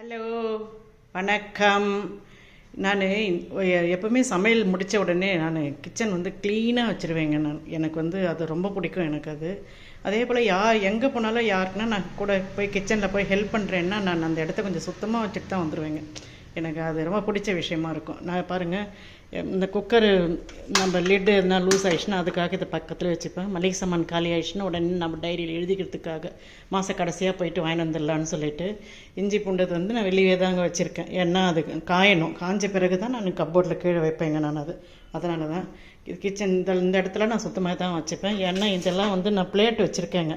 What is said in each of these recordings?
Hello வணக்கம். நான் எப்பவுமே சமையல் முடித்த உடனே நான் கிச்சன் வந்து க்ளீனாக வச்சுருவேங்க நான். எனக்கு வந்து அது ரொம்ப பிடிக்கும் எனக்கு அது. அதே போல் யார் எங்கே போனாலும் யாருக்குன்னா நான் கூட போய் கிச்சனில் போய் ஹெல்ப் பண்ணுறேன்னா நான் அந்த இடத்த கொஞ்சம் சுத்தமாக வச்சுட்டு தான் வந்துடுவேங்க எனக்கு அது ரொம்ப பிடிச்ச விஷயமா இருக்கும். நான் பாருங்கள் இந்த குக்கரு நம்ம லிட்டு எதுனா லூஸ் ஆயிடுச்சுன்னா அதுக்காக இதை பக்கத்தில் வச்சுப்பேன். மளிகை சாமான் காலி ஆயிடுச்சுன்னா உடனே நம்ம டைரியில் எழுதிக்கிறதுக்காக மாத கடைசியாக போயிட்டு வாங்கிட்டு வந்துடலான்னு சொல்லிட்டு இஞ்சி பூண்டது வந்து நான் வெளியே தாங்க வச்சுருக்கேன். ஏன்னா அது காயணும். காஞ்ச பிறகு தான் நான் கப்போர்டில் கீழே வைப்பேங்க நான் அது. அதனால தான் இது கிச்சன் இந்த இந்த இடத்துல நான் சுத்தமாக தான் வச்சுப்பேன். ஏன்னா இதெல்லாம் வந்து நான் பிளேட் வச்சுருக்கேங்க.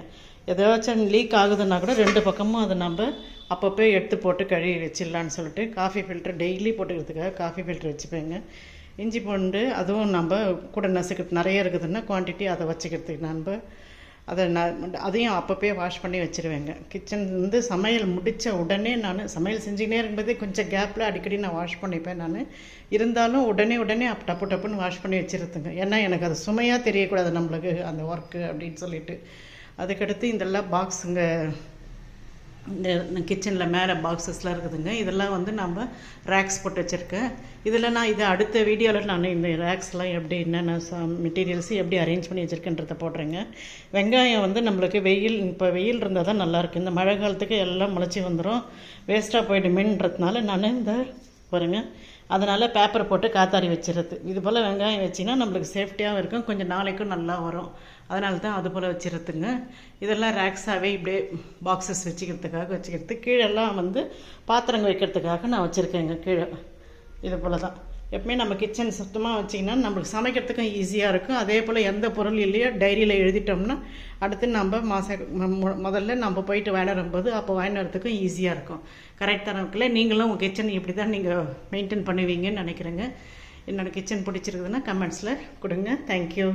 ஏதாச்சும் லீக் ஆகுதுன்னா கூட ரெண்டு பக்கமும் அதை நம்ம அப்பப்போ எடுத்து போட்டு கழுவி வச்சிடலான்னு சொல்லிட்டு காஃபி ஃபில்டர் டெய்லி போட்டுக்கிறதுக்காக காஃபி ஃபில்டர் வச்சுப்பேங்க. இஞ்சி பூண்டு அதுவும் நம்ம கூட நசுக்கிறது நிறைய இருக்குதுன்னா குவான்டிட்டி அதை வச்சுக்கிறதுக்கு நம்ம அதை நான் அதையும் அப்பப்போ வாஷ் பண்ணி வச்சுருவேங்க. கிச்சன் வந்து சமையல் முடித்த உடனே நான் சமையல் செஞ்சுக்கினே இருக்கும்போதே கொஞ்சம் கேப்பில் அடிக்கடி நான் வாஷ் பண்ணிப்பேன் நான். இருந்தாலும் உடனே உடனே அப் டப்பு டப்புன்னு வாஷ் பண்ணி வச்சுருதுங்க. ஏன்னா எனக்கு அது சுமையாக தெரியக்கூடாது நம்மளுக்கு அந்த ஒர்க்கு அப்படின்னு சொல்லிட்டு. அதுக்கடுத்து இதெல்லாம் பாக்ஸுங்க இந்த கிச்சனில் மேலே பாக்ஸஸ்லாம் இருக்குதுங்க. இதெல்லாம் வந்து நம்ம ரேக்ஸ் போட்டு வச்சுருக்கேன் இதில் நான் இதை அடுத்த வீடியோவில் நான் இந்த ரேக்ஸ்லாம் எப்படி என்னென்ன மெட்டீரியல்ஸ் எப்படி அரேஞ்ச் பண்ணி வச்சுருக்கேன்றதை போடுறேங்க. வெங்காயம் வந்து நம்மளுக்கு வெயில் இப்போ வெயில் இருந்தால் தான் நல்லாயிருக்கு இந்த மழை காலத்துக்கு எல்லாம் முளைச்சி வந்துடும் வேஸ்ட்டாக போயிடுமேன்றதுனால நான் இந்த பாருங்கள் அதனால் பேப்பர் போட்டு காத்தாரி வச்சிடுறது இது போல் வெங்காயம் வச்சிங்கன்னா நம்மளுக்கு சேஃப்டியாகவும் இருக்கும். கொஞ்சம் நாளைக்கும் நல்லா வரும். அதனால தான் அது போல் வச்சிடுறதுங்க இதெல்லாம் ரேக்ஸாகவே இப்படியே பாக்ஸஸ் வச்சுக்கிறதுக்காக வச்சுக்கிறது. கீழெல்லாம் வந்து பாத்திரங்கள் வைக்கிறதுக்காக நான் வச்சுருக்கேங்க கீழே. இது போல் தான். எப்பவுமே நம்ம கிச்சன் சுத்தமாக வச்சிங்கன்னா நம்மளுக்கு சமைக்கிறதுக்கும் ஈஸியாக இருக்கும். அதே போல் எந்த பொருள் இல்லையோ டைரியில் எழுதிட்டோம்னா அடுத்து நம்ம மாதம் முதல்ல நம்ம போயிட்டு விளையாடும்போது வரும்போது அப்போ வாங்கினதுக்கும் வரதுக்கும் ஈஸியாக இருக்கும். கரெக்ட் தரக்குள்ள நீங்களும் உங்கள் கிச்சன் இப்படி தான் நீங்கள் மெயின்டைன் பண்ணுவீங்கன்னு நினைக்கிறேங்க. என்னோடய கிச்சன் பிடிச்சிருக்குதுன்னா கமெண்ட்ஸில் கொடுங்க. தேங்க்யூ